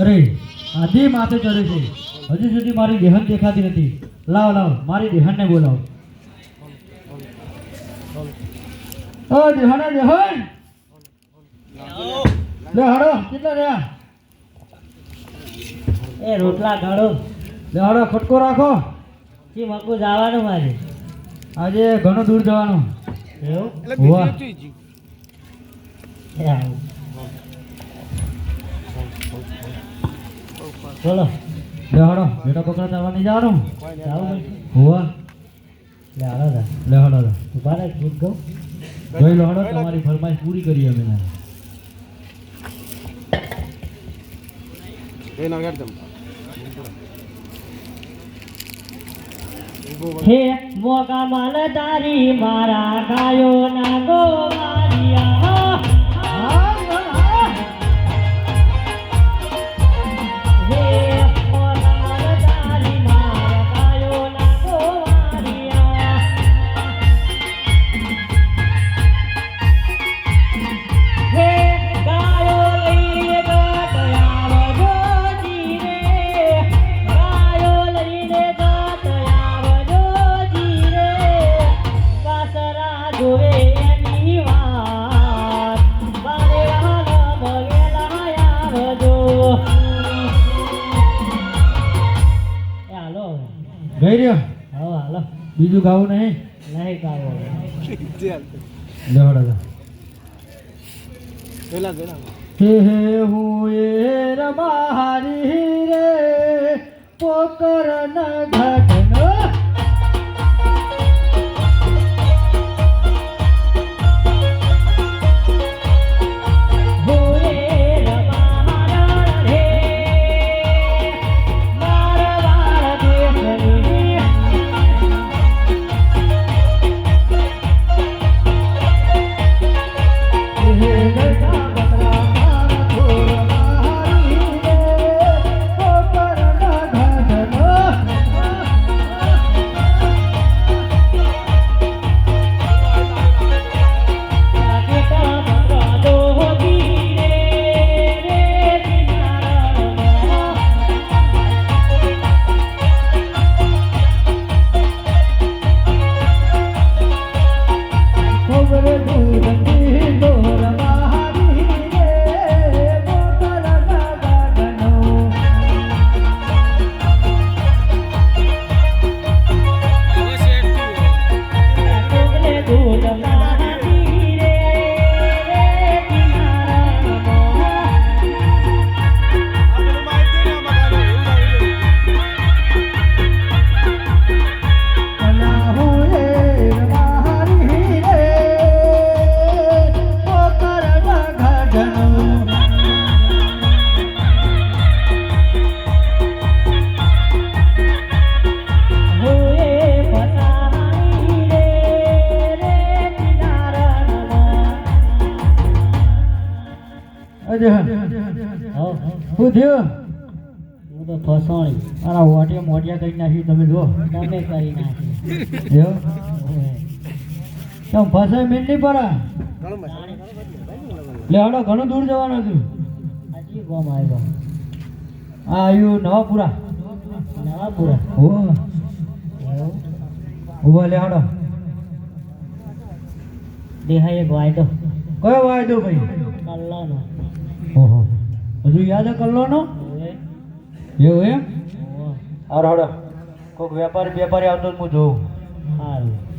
અરે આજે માથે ચડે છે. હજુ સુધી મારી દેહન દેખાતી નથી. લાવ લાવ મારી દેહનને બોલાવો. ઓ દેહન દેહન લે હડો કેટલા રહ્યા? એ રોટલા ઘડો લે હડો ખટકો રાખો. કે મકુ જવાનું મારે. આજે ઘણું દૂર જવાનું. એવું? વાહ. એ આવું. બોલો બેટા પકડા નહીં જવાનું. જાવું હોવા. લે હાલો તા લે હડો ઊભા રહે ગીત ગાઉં. જોઈ લો તમારી ફરમાઈશ પૂરી કરી અમે ના હે મોગા માલ તારી મારા ગાયો. ગઈ રહ્યો? હા હાલો. બીજું ગાવું નહીં? નહીં ગાવો લે પેલા પેલા હે હે હું એ રમારી રે પોકર ન ઘટનો શું થયું? હું તો ફસાણી. આના વાટિયા મોટિયા કરી નાખી તમે જો તમે કરી નાખી? એવું? તમે ફસાય મેં નહીં પડા લે હડો ઘણું દૂર જવાનું હતું. હજી ગોમ આવ્યો. આ આવ્યું નવાપુરા. નવાપુરા? એવું? ઊભા લે હડો દેહાય એક વાયદો. કયો વાયદો ભાઈ? કલ્લાનો. ઓહો. હજુ યાદ હે કલ્લોનો? એવું એમ? હારો હારો. કોઈક વેપારી વેપારી આવતો જ હું જોઉં. સારું